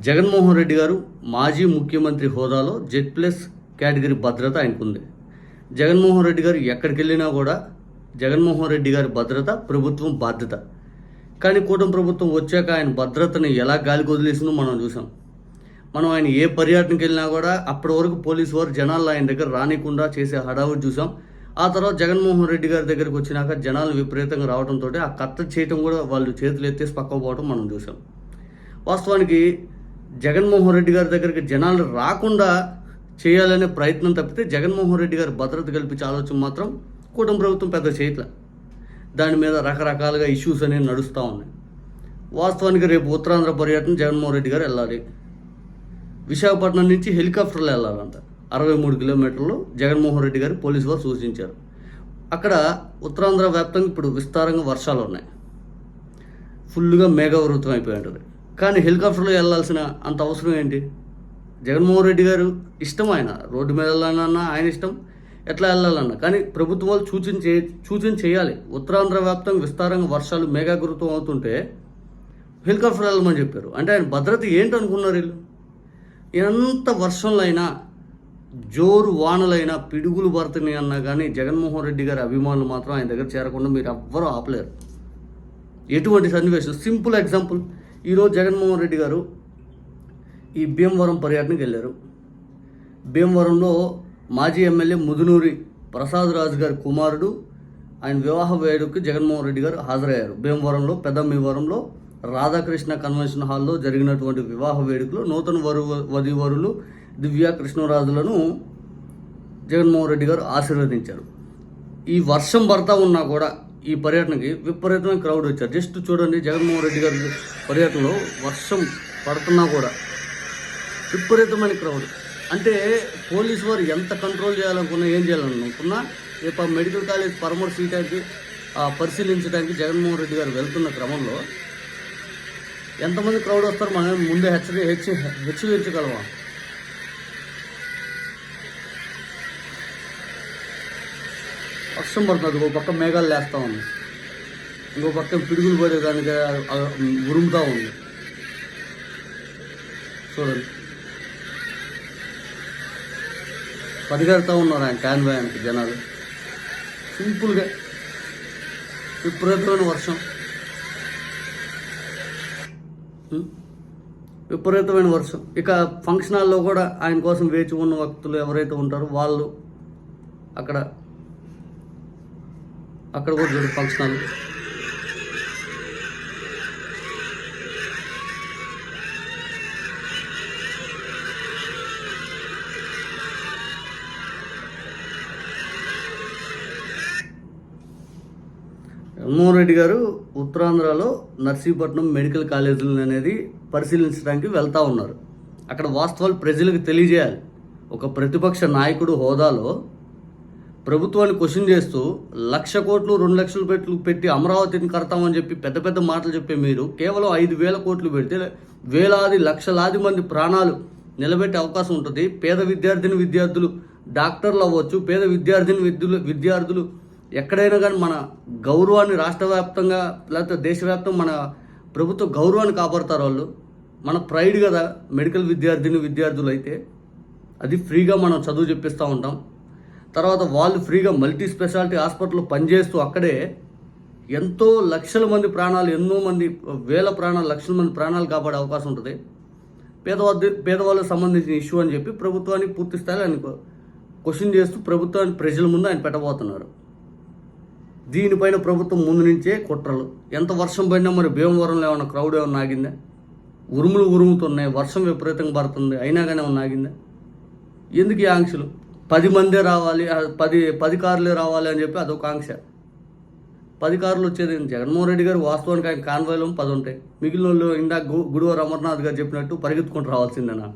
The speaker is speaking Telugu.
జగన్మోహన్ రెడ్డి గారు మాజీ ముఖ్యమంత్రి హోదాలో జెడ్ ప్లస్ కేటగిరీ భద్రత ఆయనకుంది. జగన్మోహన్ రెడ్డి గారు ఎక్కడికి వెళ్ళినా కూడా జగన్మోహన్ రెడ్డి గారి భద్రత ప్రభుత్వం బాధ్యత. కానీ కూటమి ప్రభుత్వం వచ్చాక ఆయన భద్రతని ఎలా గాలికి వదిలేసిందో మనం చూసాం మనం ఆయన ఏ పర్యటనకి వెళ్ళినా కూడా అప్పటి వరకు పోలీసు వారు జనాలు ఆయన దగ్గర రానికుండా చేసే హడావుడి చూసాం ఆ తర్వాత జగన్మోహన్ రెడ్డి గారి దగ్గరికి వచ్చినాక జనాలు విపరీతంగా రావడంతో ఆ కత్త చేయటం కూడా వాళ్ళు చేతులు ఎత్తేసి పక్కపోవడం మనం చూసాం వాస్తవానికి జగన్మోహన్ రెడ్డి గారి దగ్గరికి జనాలు రాకుండా చేయాలనే ప్రయత్నం తప్పితే జగన్మోహన్ రెడ్డి గారి భద్రత కల్పించే ఆలోచన మాత్రం కూటమి ప్రభుత్వం పెద్ద చేయట్లే దాని మీద రకరకాలుగా ఇష్యూస్ అనేవి నడుస్తూ ఉన్నాయి. వాస్తవానికి రేపు ఉత్తరాంధ్ర పర్యటన జగన్మోహన్ రెడ్డి గారు వెళ్ళాలి. విశాఖపట్నం నుంచి హెలికాప్టర్లో వెళ్ళాలంట. అరవై మూడు కిలోమీటర్లు జగన్మోహన్ రెడ్డి గారు పోలీసు వారు సూచించారు. అక్కడ ఉత్తరాంధ్ర వ్యాప్తంగా ఇప్పుడు విస్తారంగా వర్షాలు ఉన్నాయి. ఫుల్గా మేఘావృతం అయిపోయి ఉంటుంది. కానీ హెలికాప్టర్లో వెళ్ళాల్సిన అంత అవసరం ఏంటి? జగన్మోహన్ రెడ్డి గారు ఇష్టం ఆయన. రోడ్డు మీద వెళ్ళాలన్నా ఆయన ఇష్టం. ఎట్లా వెళ్ళాలన్నా. కానీ ప్రభుత్వం వాళ్ళు సూచన చే సూచన చేయాలి. ఉత్తరాంధ్ర వ్యాప్తంగా విస్తారంగా వర్షాలు మేఘాకృతం అవుతుంటే హెలికాప్టర్ వెళ్ళమని చెప్పారు. అంటే ఆయన భద్రత ఏంటి అనుకున్నారు వీళ్ళు? ఎంత వర్షంలో అయినా జోరు వానలైనా పిడుగులు పడుతున్నాయి అన్నా కానీ జగన్మోహన్ రెడ్డి గారి అభిమానులు మాత్రం ఆయన దగ్గర చేరకుండా మీరు ఎవ్వరూ ఆపలేరు. ఎటువంటి సన్నివేశం? Simple example. ఈరోజు జగన్మోహన్ రెడ్డి గారు ఈ భీమవరం పర్యటనకి వెళ్ళారు. భీమవరంలో మాజీ ఎమ్మెల్యే ముదునూరి ప్రసాద్ రాజు గారి కుమారుడు ఆయన వివాహ వేడుకకి జగన్మోహన్ రెడ్డి గారు హాజరయ్యారు. భీమవరంలో పెద్దమ్మవరంలో రాధాకృష్ణ కన్వెన్షన్ హాల్లో జరిగినటువంటి వివాహ వేడుకలో నూతన వరు వధువరులు దివ్య కృష్ణరాజులను జగన్మోహన్ రెడ్డి గారు ఆశీర్వదించారు. ఈ వర్షం పడతా ఉన్నా కూడా ఈ పర్యటనకి విపరీతమైన క్రౌడ్ వచ్చారు జస్ట్ చూడండి జగన్మోహన్ రెడ్డి గారి పర్యటనలో వర్షం పడుతున్నా కూడా విపరీతమైన క్రౌడ్ అంటే పోలీసు వారు ఎంత కంట్రోల్ చేయాలనుకున్నా ఏం చేయాలనుకున్నా రేపు ఆ మెడికల్ కాలేజ్ పరమర్ సీటానికి పరిశీలించడానికి జగన్మోహన్ రెడ్డి గారు వెళ్తున్న క్రమంలో ఎంతమంది క్రౌడ్ వస్తారు మనం ముందే హెచ్చరి హెచ్చి హెచ్చరించగలమా వర్షం పడుతుంది ఒక పక్క మేఘాలు లేస్తూ ఉంది. ఇంకో పక్క పిడుగులు పడేదానికి దానికి ఉరుముతూ ఉంది. చూడండి. పరిగెడతా ఉన్నారు ఆయన కాన్వాయానికి జనాలు. సింపుల్గా విపరీతమైన వర్షం. విపరీతమైన వర్షం. ఇక ఫంక్షన్ హాల్లో కూడా ఆయన కోసం వేచి ఉన్న భక్తులు ఎవరైతే ఉంటారో వాళ్ళు అక్కడ అక్కడ కూడా చూడు ఫంక్షన్ హాల్ జగన్మోహన్ రెడ్డి గారు ఉత్తరాంధ్రలో నర్సీపట్నం మెడికల్ కాలేజీలు అనేది పరిశీలించడానికి వెళ్తా ఉన్నారు. అక్కడ వాస్తవాలు ప్రజలకు తెలియజేయాలి. ఒక ప్రతిపక్ష నాయకుడు హోదాలో ప్రభుత్వాన్ని క్వశ్చన్ చేస్తూ లక్ష కోట్లు రెండు లక్షలు పెట్లు పెట్టి అమరావతిని కడతామని చెప్పి పెద్ద పెద్ద మాటలు చెప్పే మీరు కేవలం ఐదు వేల కోట్లు పెడితే వేలాది లక్షలాది మంది ప్రాణాలు నిలబెట్టే అవకాశం ఉంటుంది. పేద విద్యార్థిని విద్యార్థులు డాక్టర్లు అవ్వచ్చు. పేద విద్యార్థిని విద్యులు విద్యార్థులు ఎక్కడైనా కానీ మన గౌరవాన్ని రాష్ట్ర వ్యాప్తంగా లేకపోతే దేశవ్యాప్తం మన ప్రభుత్వ గౌరవాన్ని కాపాడతారు వాళ్ళు. మన ప్రైడ్ కదా మెడికల్ విద్యార్థిని విద్యార్థులు అయితే అది ఫ్రీగా మనం చదువు చెప్పిస్తూ ఉంటాం. తర్వాత వాళ్ళు ఫ్రీగా మల్టీ స్పెషాలిటీ హాస్పిటల్లో పనిచేస్తూ అక్కడే ఎంతో లక్షల మంది ప్రాణాలు ఎన్నో మంది వేల ప్రాణాలు లక్షల మంది ప్రాణాలు కాపాడే అవకాశం ఉంటుంది. పేదవాళ్ళ పేదవాళ్ళకి సంబంధించిన ఇష్యూ అని చెప్పి ప్రభుత్వానికి పూర్తి స్థాయిలో ఆయన క్వశ్చన్ చేస్తూ ప్రభుత్వాన్ని ప్రజల ముందు ఆయన పెట్టబోతున్నారు. దీనిపైన ప్రభుత్వం ముందు నుంచే కుట్రలు. ఎంత వర్షం పడినా మరి భీమవరంలో ఏమైనా క్రౌడ్ ఏమైనా ఆగిందా? ఉరుములు ఉరుముతున్నాయి వర్షం విపరీతంగా పడుతుంది అయినా కానీ ఏమన్నా ఆగిందా? ఎందుకు ఈ ఆంక్షలు? పది మందే రావాలి పది పది కార్లే రావాలి అని చెప్పి అదొక ఆంక్ష. పది కార్లు వచ్చేది జగన్మోహన్ రెడ్డి గారు వాస్తవానికి ఆయన కాన్వాయ్లో పది ఉంటాయి. మిగిలిన వాళ్ళు ఇందాక గు- గుడివారు అమర్నాథ్ గారు చెప్పినట్టు పరిగెత్తుకుంటూ రావాల్సిందేనా?